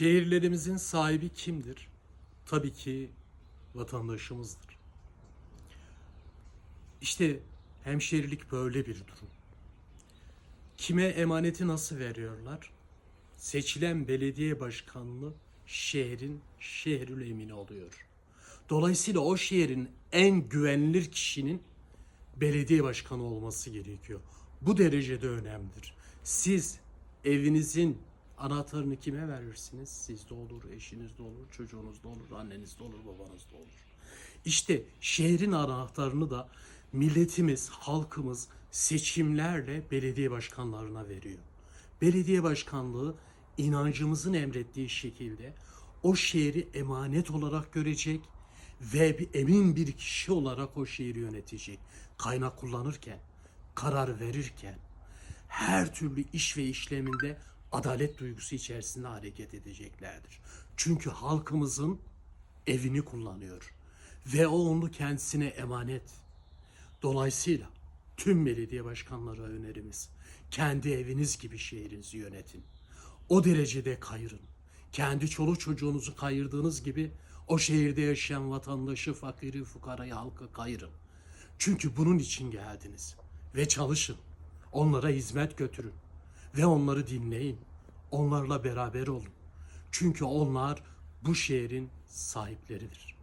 Şehirlerimizin sahibi kimdir? Tabii ki vatandaşımızdır. İşte hemşerilik böyle bir durum. Kime emaneti nasıl veriyorlar? Seçilen belediye başkanlığı şehrin şehrül emini oluyor. Dolayısıyla o şehrin en güvenilir kişinin belediye başkanı olması gerekiyor. Bu derecede önemlidir. Siz evinizin anahtarını kime verirsiniz? Sizde olur, eşinizde olur, çocuğunuzda olur, annenizde olur, babanızda olur. İşte şehrin anahtarını da milletimiz, halkımız seçimlerle belediye başkanlarına veriyor. Belediye başkanlığı inancımızın emrettiği şekilde o şehri emanet olarak görecek ve bir emin bir kişi olarak o şehri yönetecek. Kaynak kullanırken, karar verirken, her türlü iş ve işleminde adalet duygusu içerisinde hareket edeceklerdir. Çünkü halkımızın evini kullanıyor ve o onu kendisine emanet. Dolayısıyla tüm belediye başkanlara önerimiz kendi eviniz gibi şehrinizi yönetin. O derecede kayırın. Kendi çoluk çocuğunuzu kayırdığınız gibi o şehirde yaşayan vatandaşı, fakiri, fukarayı, halkı kayırın. Çünkü bunun için geldiniz. Ve çalışın. Onlara hizmet götürün. Ve onları dinleyin. Onlarla beraber olun. Çünkü onlar bu şehrin sahipleridir.